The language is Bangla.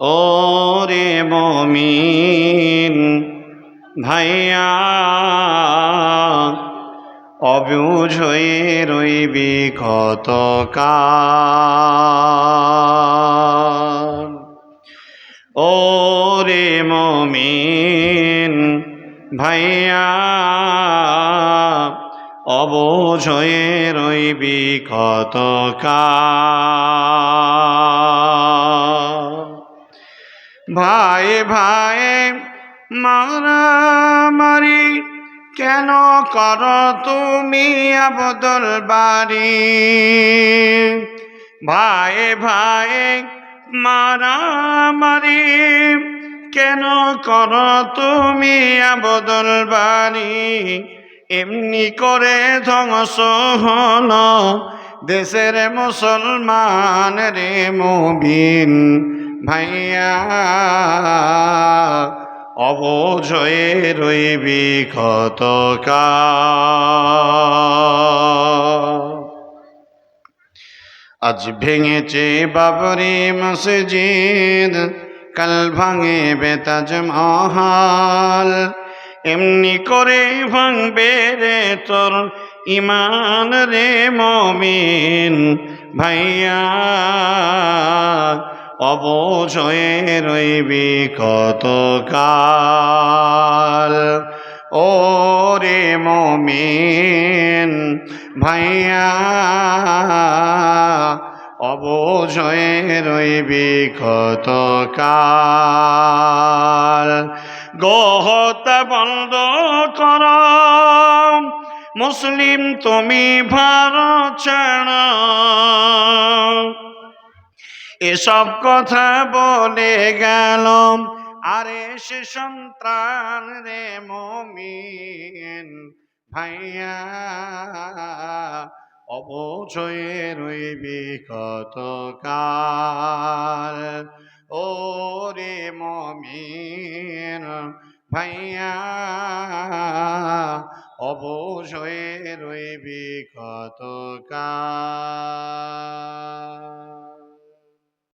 ও রে মমিন, ভাইয়া, অবুঝ হয়ে রইবি কত ও রে মমিন, ভাইয়া, অবুঝ হয়ে রইবি কত কাল। ভাই ভাই, মারামারি কেন কর তুমি আবদল বাড়ি ভাই ভাই, মারামারি কেন কর তুমি আবদল বাড়ি এমনি করে ধ্বংস হল দেশের মুসলমান রে মুবিন। ভাইয়া, অবজয়ে রইবি ক্ষত আজ ভেঙেছে বাবরি মসজিদ, কাল ভাঙে বেতাজ মহাল। এমনি করে ভাঙবে রে তোর ইমান রে মমিন ভাইয়া। অবচয়ে রইবি কত কাল ও রে মমিন ভাইয়া অবচয়ে রইবি কত কাল গহতা বন্ধ কর, মুসলিম তুমি ভারত ছাড়া। এসব কথা বলে গেল আরে সে সন্তান রে মমিন, ভাইয়া, অবচয়ে রইবি কত কাল ও রে মমিন, ভাইয়া, অবচয়ে রইবি কত কাল